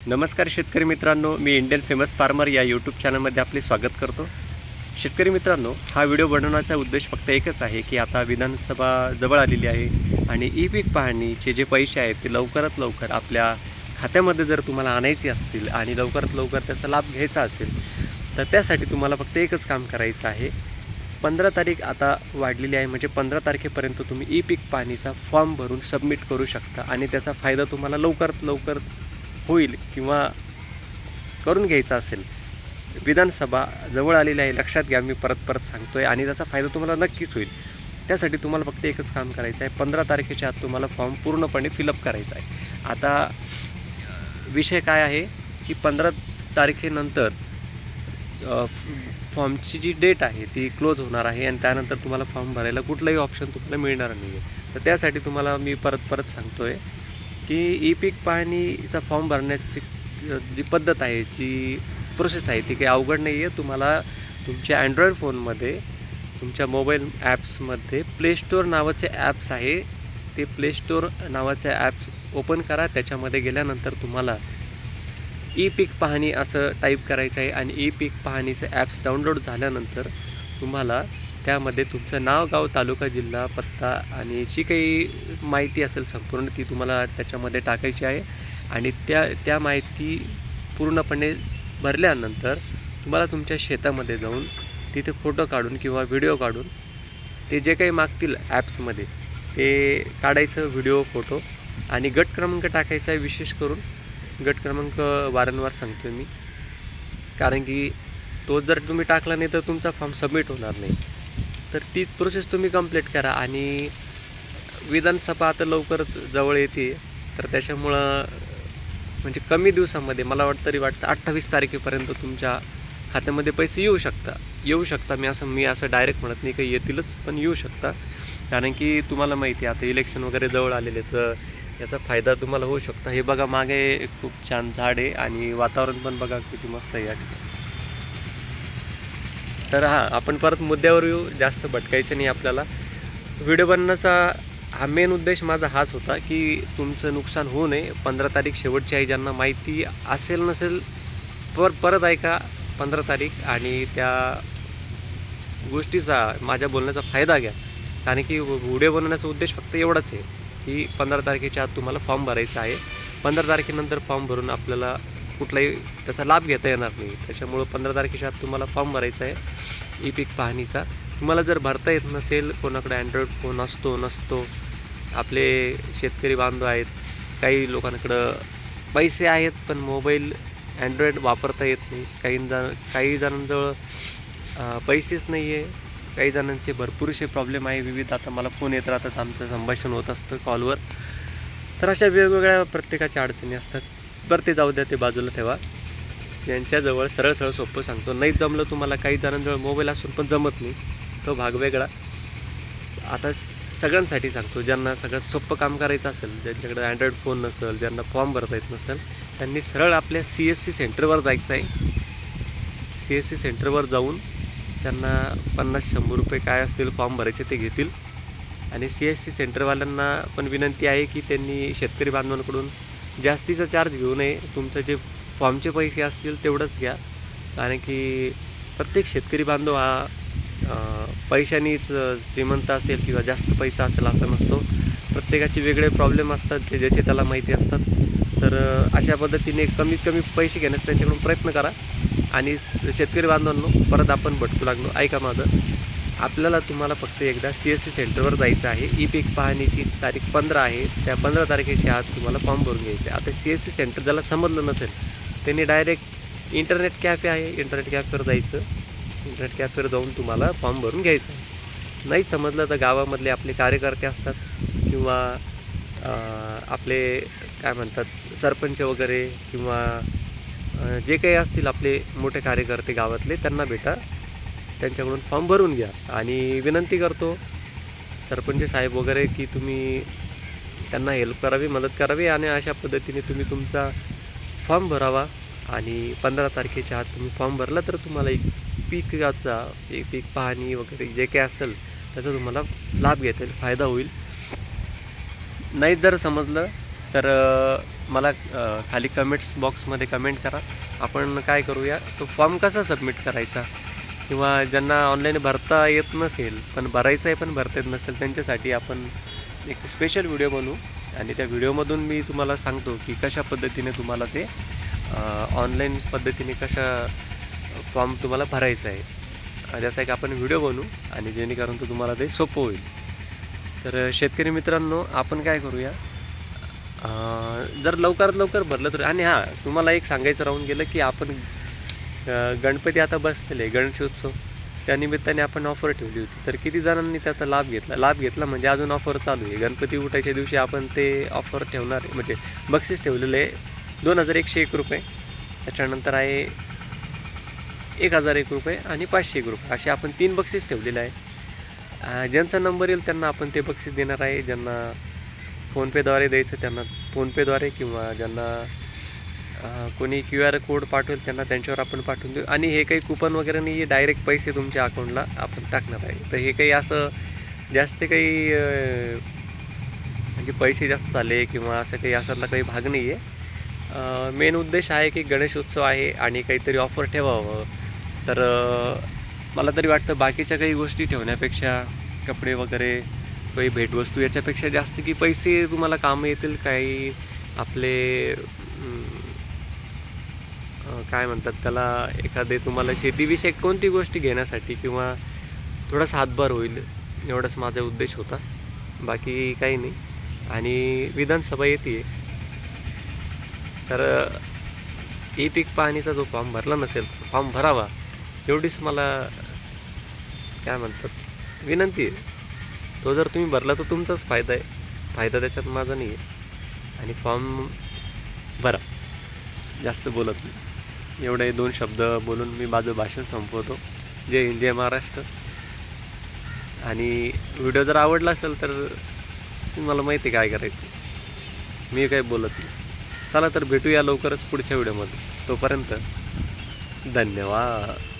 नमस्कार शेतकरी मित्रांनो मी इंडियन फेमस फार्मर या यूट्यूब चॅनलमध्ये आपले स्वागत करतो. शेतकरी मित्रांनो हा व्हिडिओ बनवण्याचा उद्देश फक्त एकच आहे की आता विधानसभा जवळ आलेली आहे आणि ई पीक पाहणीचे जे पैसे आहेत ते लवकरात लवकर आपल्या खात्यामध्ये जर तुम्हाला आणायचे असतील आणि लवकरात लवकर त्याचा लाभ घ्यायचा असेल तर त्यासाठी तुम्हाला फक्त एकच काम करायचं आहे. पंधरा तारीख आता वाढलेली आहे म्हणजे पंधरा तारखेपर्यंत तुम्ही ई पीक पाहणीचा फॉर्म भरून सबमिट करू शकता आणि त्याचा फायदा तुम्हाला लवकरात लवकर होईल किंवा करून घ्यायचा असेल विधानसभा जवळ आलेली आहे लक्षात घ्या मी परत परत सांगतो आहे आणि त्याचा फायदा तुम्हाला नक्कीच होईल. त्यासाठी तुम्हाला फक्त एकच काम करायचं आहे. पंधरा तारखेच्या आत तुम्हाला फॉर्म पूर्णपणे फिलअप करायचा आहे. आता विषय काय आहे की पंधरा तारखेनंतर फॉर्मची जी डेट आहे ती क्लोज होणार आहे आणि त्यानंतर तुम्हाला फॉर्म भरायला कुठलंही ऑप्शन तुम्हाला मिळणार नाही आहे तर त्यासाठी तुम्हाला मी परत परत सांगतो आहे की ई पीक पाहणीचा फॉर्म भरण्याची जी पद्धत आहे जी प्रोसेस आहे ती काही अवघड नाही आहे तुम्हाला तुमच्या अँड्रॉईड फोनमध्ये तुमच्या मोबाईल ॲप्समध्ये प्ले स्टोअर नावाचे ॲप्स आहे. ते प्ले स्टोअर नावाचे ॲप्स ओपन करा. त्याच्यामध्ये गेल्यानंतर तुम्हाला ई पीक पाहणी असं टाईप करायचं आहे आणि ई पीक पाहणीचं ॲप्स डाउनलोड झाल्यानंतर तुम्हाला त्यामध्ये तुमचं नाव गाव तालुका जिल्हा पत्ता आणि जी काही माहिती असेल संपूर्ण ती तुम्हाला त्याच्यामध्ये टाकायची आहे. आणि त्या त्या माहिती पूर्णपणे भरल्यानंतर तुम्हाला तुमच्या शेतामध्ये जाऊन तिथे फोटो काढून किंवा व्हिडिओ काढून ते जे काही मागतील ॲप्समध्ये ते काढायचं व्हिडिओ फोटो आणि गट क्रमांक टाकायचा आहे विशेष करून. गट क्रमांक वारंवार सांगतो मी. कारण की तो जर तुम्ही टाकला नाही तर तुमचा फॉर्म सबमिट होणार नाही. तर ती प्रोसेस तुम्ही कंप्लीट करा आणि विधानसभा आता लवकरच जवळ येते. तर त्याच्यामुळं म्हणजे कमी दिवसामध्ये मला वाटतं तरी वाटतं अठ्ठावीस तारखेपर्यंत तुमच्या खात्यामध्ये पैसे येऊ शकता. येऊ शकता. मी असं मी असं डायरेक्ट म्हणत नाही काही येतीलच पण येऊ शकता. कारण की तुम्हाला माहिती आहे आता इलेक्शन वगैरे जवळ आलेले तर याचा फायदा तुम्हाला होऊ शकतो. हे बघा मागे खूप छान झाड आहे आणि वातावरण पण बघा किती मस्त आहे या ठिकाणी. तर हां आपण परत मुद्द्यावर येऊ जास्त भटकायचं नाही आपल्याला. व्हिडिओ बनण्याचा हा मेन उद्देश माझा हाच होता की तुमचं नुकसान होऊ नये. पंधरा तारीख शेवटची आहे ज्यांना माहिती असेल नसेल पर परत ऐका पंधरा तारीख आणि त्या गोष्टीचा माझ्या बोलण्याचा फायदा घ्या. कारण की व्हिडिओ बनवण्याचा उद्देश फक्त एवढाच आहे की पंधरा तारखेच्या आत तुम्हाला फॉर्म भरायचा आहे. पंधरा तारखेनंतर फॉर्म भरून आपल्याला कुठलाही त्याचा लाभ घेता येणार नाही. त्याच्यामुळं पंधरा तारखेच्या आत तुम्हाला फॉर्म भरायचा आहे. ई पीक पाहणीचा. तुम्हाला जर भरता येत नसेल कोणाकडे अँड्रॉईड फोन असतो नसतो आपले शेतकरी बांधव आहेत काही लोकांकडं पैसे आहेत पण मोबाईल अँड्रॉईड वापरता येत नाही. काही जण काही जणांजवळ पैसेच नाही आहे काही जणांचे भरपूरसे प्रॉब्लेम आहे. विविध आता मला फोन येत राहतात. आमचं संभाषण होत असतं कॉलवर तर अशा वेगवेगळ्या प्रत्येकाच्या अडचणी असतात. बरं ते जाऊ द्या ते बाजूला ठेवा. यांच्याजवळ सरळ सरळ सोपं सांगतो. नाही जमलं तुम्हाला काही जणांजवळ मोबाईल असून पण जमत नाही. तो भाग वेगळा. आता सगळ्यांसाठी सांगतो. ज्यांना सगळ्यात सोपं काम करायचं असेल ज्यांच्याकडे अँड्रॉईड फोन नसेल ज्यांना फॉर्म भरता येत नसेल त्यांनी सरळ आपल्या सी एस सी सेंटरवर जायचं आहे. सी एस सी सेंटरवर जाऊन त्यांना पन्नास शंभर रुपये काय असतील फॉर्म भरायचे ते घेतील. आणि सी एस सी सेंटरवाल्यांना पण विनंती आहे की त्यांनी शेतकरी बांधवांकडून जास्तीचा चार्ज घेऊ नये. तुमचं जे फॉर्मचे पैसे असतील तेवढंच घ्या. कारण की प्रत्येक शेतकरी बांधव हा पैशानीच श्रीमंत असेल किंवा जास्त पैसा असेल असं नसतो. प्रत्येकाचे वेगळे प्रॉब्लेम असतात ते ज्याचे त्याला माहिती असतात. तर अशा पद्धतीने कमीत कमी पैसे घेण्याचा त्यांच्याकडून प्रयत्न करा. आणि शेतकरी बांधवांनो परत आपण भटकू लागलो. ऐका माझं. आपल्याला तुम्हाला फक्त एकदा सी एस सी सेंटरवर जायचं आहे. ई पीक पाहणीची तारीख पंधरा आहे. त्या पंधरा तारखेच्या आत तुम्हाला फॉर्म भरून घ्यायचे. आहे. आता सी एस सी सेंटर ज्याला समजलं नसेल त्यांनी डायरेक्ट इंटरनेट कॅफे आहे. इंटरनेट कॅफेवर जायचं. इंटरनेट कॅफेवर जाऊन तुम्हाला फॉर्म भरून घ्यायचा आहे. नाही समजलं तर गावामधले आपले कार्यकर्ते असतात किंवा आपले काय म्हणतात सरपंच वगैरे किंवा जे काही असतील आपले मोठे कार्यकर्ते गावातले त्यांना भेटा त्यांच्याकडून फॉर्म भरून घ्या. आणि विनंती करतो सरपंच साहेब वगैरे की तुम्ही त्यांना हेल्प करावी मदत करावी आणि अशा पद्धतीने तुम्ही तुमचा फॉर्म भरावा. आणि पंधरा तारखेच्या आत तुम्ही फॉर्म भरला तर तुम्हाला एक पीकाचा एक पीक पाहणी वगैरे जे काही असेल त्याचा तुम्हाला लाभ घेता येईल फायदा होईल. नाही जर समजलं तर मला खाली कमेंट्स बॉक्समध्ये कमेंट करा. आपण काय करूया तो फॉर्म कसा सबमिट करायचा? किंवा ज्यांना ऑनलाईन भरता येत नसेल पण भरायचं आहे पण भरता येत नसेल त्यांच्यासाठी आपण एक स्पेशल व्हिडिओ बनवू. आणि त्या व्हिडिओमधून मी तुम्हाला सांगतो की कशा पद्धतीने तुम्हाला ते ऑनलाईन पद्धतीने कशा फॉर्म तुम्हाला भरायचा आहे. जसा एक आपण व्हिडिओ बनवू आणि जेणेकरून तो तुम्हाला ते सोपं होईल. तर शेतकरी मित्रांनो आपण काय करूया? जर लवकरात लवकर भरलं तर आणि हां तुम्हाला एक सांगायचं राहून गेलं की आपण गणपती आता बसलेले गणेशोत्सव त्यानिमित्ताने आपण ऑफर ठेवली होती. तर किती जणांनी त्याचा लाभ घेतला? लाभ घेतला म्हणजे अजून ऑफर चालू आहे. गणपती उठायच्या दिवशी आपण ते ऑफर ठेवणार आहे. म्हणजे बक्षीस ठेवलेले आहे. दोन हजार एकशे एक रुपये. त्याच्यानंतर आहे एक हजार एक रुपये आणि पाचशे एक रुपये. असे आपण तीन बक्षीस ठेवलेले आहे. ज्यांचा नंबर येईल त्यांना आपण ते बक्षीस देणार आहे. ज्यांना फोनपेद्वारे द्यायचं त्यांना फोनपेद्वारे किंवा ज्यांना कोणी क्यू आर कोड पाठवेल त्यांना त्यांच्यावर आपण पाठवून देऊ. आणि हे काही कुपन वगैरे नाही आहे डायरेक्ट पैसे तुमच्या अकाउंटला आपण टाकणार आहे. तर हे काही असं जास्त काही म्हणजे पैसे जास्त झाले किंवा असं काही असातला काही भाग नाही आहे मेन उद्देश आहे की गणेशोत्सव आहे आणि काहीतरी ऑफर ठेवावं. तर मला तरी वाटतं बाकीच्या काही गोष्टी ठेवण्यापेक्षा कपडे वगैरे काही भेटवस्तू याच्यापेक्षा जास्त की पैसे तुम्हाला कामं येतील काही आपले काय म्हणतात त्याला एखादे तुम्हाला शेतीविषयक कोणती गोष्टी घेण्यासाठी किंवा थोडासा हातभार होईल एवढाच माझा उद्देश होता. बाकी काही नाही. आणि विधानसभा येते तर ई पीक पाहणीचा जो फॉर्म भरला नसेल फॉर्म भरावा एवढीच मला काय म्हणतात विनंती आहे. तो जर तुम्ही भरला तर तुमचाच फायदा आहे. फायदा त्याच्यात माझा नाही आहे आणि फॉर्म भरा. जास्त बोलत नाही. एवढे दोन शब्द बोलून मी माझं भाषण संपवतो. जय हिंद जय महाराष्ट्र. आणि व्हिडिओ जर आवडला असेल तर तुम्हाला माहिती आहे काय करायचं. मी काही बोलत नाही. चला तर भेटूया लवकरच पुढच्या व्हिडिओमध्ये. तोपर्यंत धन्यवाद.